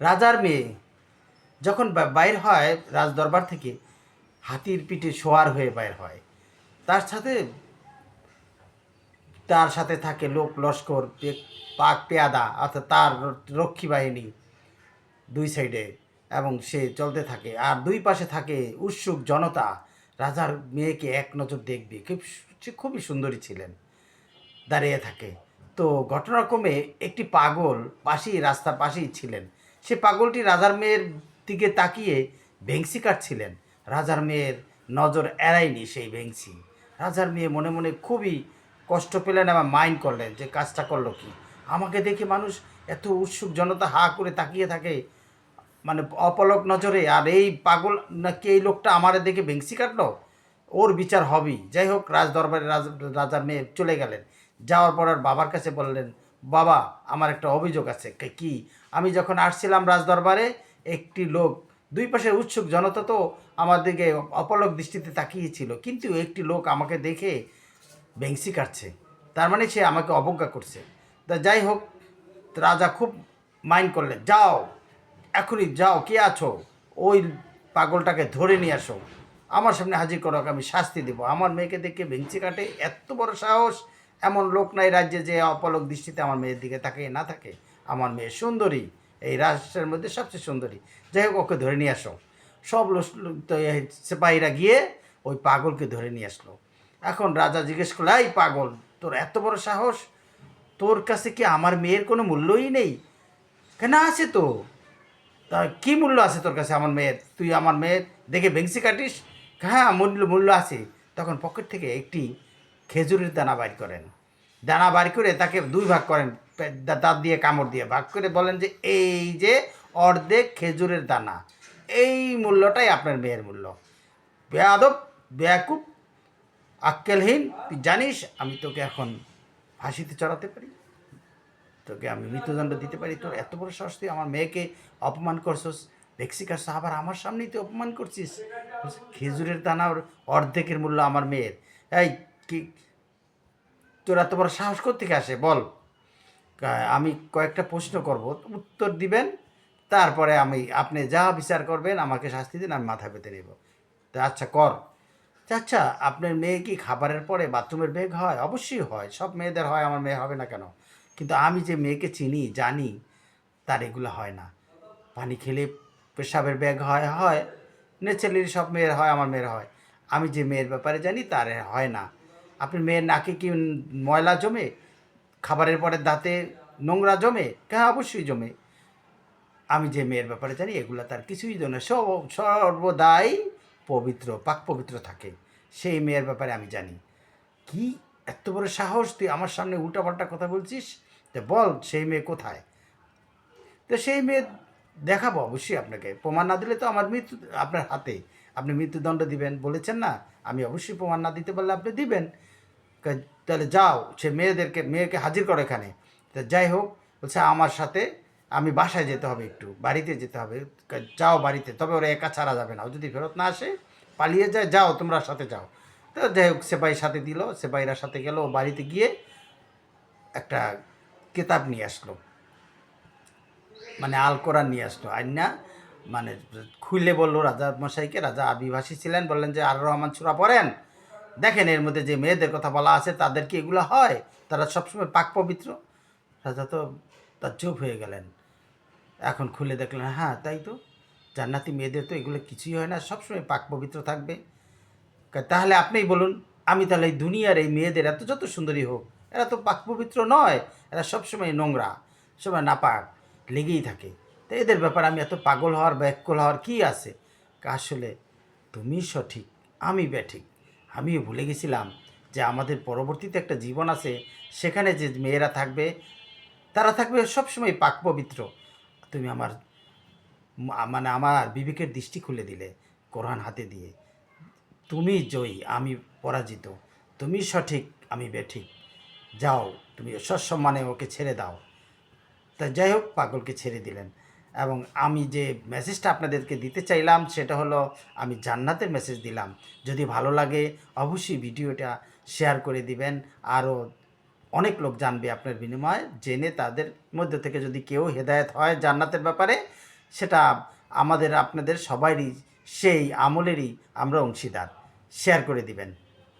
রাজার মেয়ে। যখন বাইর হয় রাজ দরবার থেকে, হাতির পিঠে শোয়ার হয়ে বাইর হয়। তার সাথে তার সাথে থাকে লোক লস্কর পাক পেয়াদা, অর্থাৎ তার রক্ষী বাহিনী দুই সাইডে, এবং সে চলতে থাকে। আর দুই পাশে থাকে উৎসুক জনতা। রাজার মেয়েকে এক নজর দেখবে। খুব সে খুবই সুন্দরী ছিলেন। দাঁড়িয়ে থাকে। তো ঘটনাক্রমে একটি পাগল পাশেই, রাস্তার পাশেই ছিলেন। সে পাগলটি রাজার মেয়ের দিকে তাকিয়ে ভেংসি কাটছিলেন। রাজার মেয়ের নজর এড়ায়নি সেই ভেংসি। রাজার মেয়ে মনে মনে খুবই কষ্ট পেলেন এবং মাইন্ড করলেন যে কাজটা করল কি। আমাকে দেখে মানুষ এত উৎসুক, জনতা হা করে তাকিয়ে থাকে মানে অপলক নজরে, আর এই পাগল নাকি এই লোকটা আমার দেখে ভেংসি কাটলো? ওর বিচার হবেই। যাই হোক রাজ দরবারে রাজ, রাজার মেয়ে চলে গেলেন। যাওয়ার পর আর বাবার কাছে বললেন বাবা, আমার একটা অভিযোগ আছে। কি আমি যখন আসছিলাম রাজদরবারে, একটি লোক, দুই পাশে উৎসুক জনতা তো আমার দিকে অপলক দৃষ্টিতে তাকিয়েছিল। কিন্তু একটি লোক আমাকে দেখে বেংসি কাটছে। তার মানে সে আমাকে অবজ্ঞা করছে। তা যাই হোক, রাজা খুব মাইন্ড করলেন, যাও, এখনই যাও, কে আছো? ওই পাগলটাকে ধরে নিয়ে আসো। আমার সামনে হাজির করো আমি শাস্তি দেবো। আমার মেয়েকে দেখে ভেঙচি কাটে, এত বড় সাহস এমন লোক নাই রাজ্যে যে অপলক দৃষ্টিতে আমার মেয়ের দিকে তাকিয়ে না থাকে। আমার মেয়ে সুন্দরী। এই রাষ্ট্রের মধ্যে সবচেয়ে সুন্দরী। যাই হোক, ওকে ধরে নিয়ে আসো। সব সিপাহীরা গিয়ে ওই পাগলকে ধরে নিয়ে আসলো। এখন রাজা জিজ্ঞেস করল, এই পাগল, তোর এত বড় সাহস? তোর কাছে কি আমার মেয়ের কোনো মূল্যই নেই? কেন আছে তো? তা কী মূল্য আছে তোর কাছে আমার মেয়ের? তুই আমার মেয়ের দেখে ভেংসি কাটিস? হ্যাঁ মূল্য মূল্য আছে। তখন পকেট থেকে একটি খেজুরের দানা বাইর করেন। দানা বাইর করে তাকে দুই ভাগ করেন দাঁত দিয়ে, কামড় দিয়ে। ভাগ করে বলেন যে, এই যে অর্ধেক খেজুরের দানা, এই মূল্যটাই আপনার মেয়ের মূল্য। বেয়াদব বেয়াকুব আক্কেলহীন, তুই জানিস, আমি তোকে এখন ফাঁসিতে চড়াতে পারি। তোকে আমি মৃত্যুদণ্ড দিতে পারি। তোর এত বড় সাহস, তুই আমার মেয়েকে অপমান করছিস। মেক্সিকার আবার আমার সামনেই তুই অপমান করছিস। খেজুরের দানার অর্ধেকের মূল্য আমার মেয়ের। এই কি? তোরা তোমার সাহস থেকে আসে? বল। আমি কয়েকটা প্রশ্ন করব। উত্তর দিবেন, তারপরে আমি, আপনি যা বিচার করবেন, আমাকে শাস্তি দিন, আমি মাথা পেতে নেব। তা আচ্ছা কর। আচ্ছা আপনার মেয়ে কি খাবারের পরে বাথরুমের বেগ হয়? অবশ্যই হয়। সব মেয়েদের হয়, আমার মেয়ে হবে না কেন? কিন্তু আমি যে মেয়েকে চিনি, জানি, তার এগুলো হয় না। পানি খেলে পেশাবের ব্যাগ হয় হয়। নেচারালি সব মেয়ের হয়, আমার মেয়ের হয়। আমি যে মেয়ের ব্যাপারে জানি, তার হয় না। আপনার মেয়ের নাকে কি ময়লা জমে? খাবারের পরে দাঁতে নোংরা জমে? হ্যাঁ অবশ্যই জমে। আমি যে মেয়ের ব্যাপারে জানি, এগুলো তার কিছুই জন্য সব, সর্বদাই পবিত্র, পাক পবিত্র থাকে। সেই মেয়ের ব্যাপারে আমি জানি। কি এত বড় সাহস তুই আমার সামনে উল্টাপাল্টা কথা বলছিস? তো বল, সেই মেয়ে কোথায়? তো সেই মেয়ে দেখাবো অবশ্যই আপনাকে। প্রমাণ না দিলে তো আমার মৃত্যু, আপনার হাতে। আপনি মৃত্যুদণ্ড দিবেন। বলেছেন না? আমি অবশ্যই প্রমাণ না দিতে পারলে আপনি দিবেন। তাহলে যাও, সে মেয়েদেরকে মেয়েকে হাজির করো এখানে। তা যাই হোক, বলছে আমার সাথে আমি বাসায় যেতে হবে একটু, বাড়িতে যেতে হবে। যাও বাড়িতে, তবে ওরা একা ছাড়া যাবে না। ও যদি ফেরত না আসে, পালিয়ে যায়, যাও, তোমরা সাথে যাও। তো যাই হোক সেপাই সাথে দিল সেপাইরা সাথে গেল, ও বাড়িতে গিয়ে একটা কেতাব নিয়ে আসলো। মানে আল কোরআন নিয়ে আসলো। আইনা মানে খুলে বলল, রাজা মশাইকে, রাজা আদিবাসী ছিলেন, বললেন যে, আর রহমান সুরা পড়েন? দেখেন, এর মধ্যে যে মেয়েদের কথা বলা আছে, তাদের কি এগুলো হয়? তারা সবসময় পাক পবিত্র। রাজা তো তার চুপ হয়ে গেলেন। এখন খুলে দেখলেন হ্যাঁ তাই তো। জান্নাতি মেয়েদের তো এগুলো কিছুই হয় না, সবসময় পাক পবিত্র থাকবে। তাহলে আপনিই বলুন, আমি তাহলে এই দুনিয়ার এই মেয়েদের এত যত সুন্দরী হোক, এরা তো পাক পবিত্র নয়, এরা সবসময় নোংরা সময় নাপাক, লেগেই থাকে। তো এদের ব্যাপারে আমি এত পাগল হওয়ার বা ব্যাকুল হওয়ার কী আছে? আসলে তুমি সঠিক, আমি ব্যাঠিক আমিও ভুলে গেছিলাম যে আমাদের পরবর্তীতে একটা জীবন আছে, সেখানে যে মেয়েরা থাকবে, তারা থাকবে সবসময় পাক পবিত্র। তুমি আমার মানে আমার বিবেকের দৃষ্টি খুলে দিলে কোরআন হাতে দিয়ে। তুমি জয়ী, আমি পরাজিত। তুমি সঠিক, আমি বেঠিক। যাও, তুমি সসম্মানে ওকে ছেড়ে দাও। তা যাই হোক, পাগলকে ছেড়ে দিলেন। এবং আমি যে মেসেজটা আপনাদেরকে দিতে চাইলাম, সেটা হলো আমি জান্নাতের মেসেজ দিলাম। যদি ভালো লাগে, অবশ্যই ভিডিওটা শেয়ার করে দিবেন। আরও অনেক লোক জানবে আপনার বিনিময়ে, জেনে তাদের মধ্যে থেকে যদি কেউ হেদায়েত হয় জান্নাতের ব্যাপারে, সেটা আমাদের, আপনাদের সবারই সেই আমলেরই আমরা অংশীদার। শেয়ার করে দিবেন।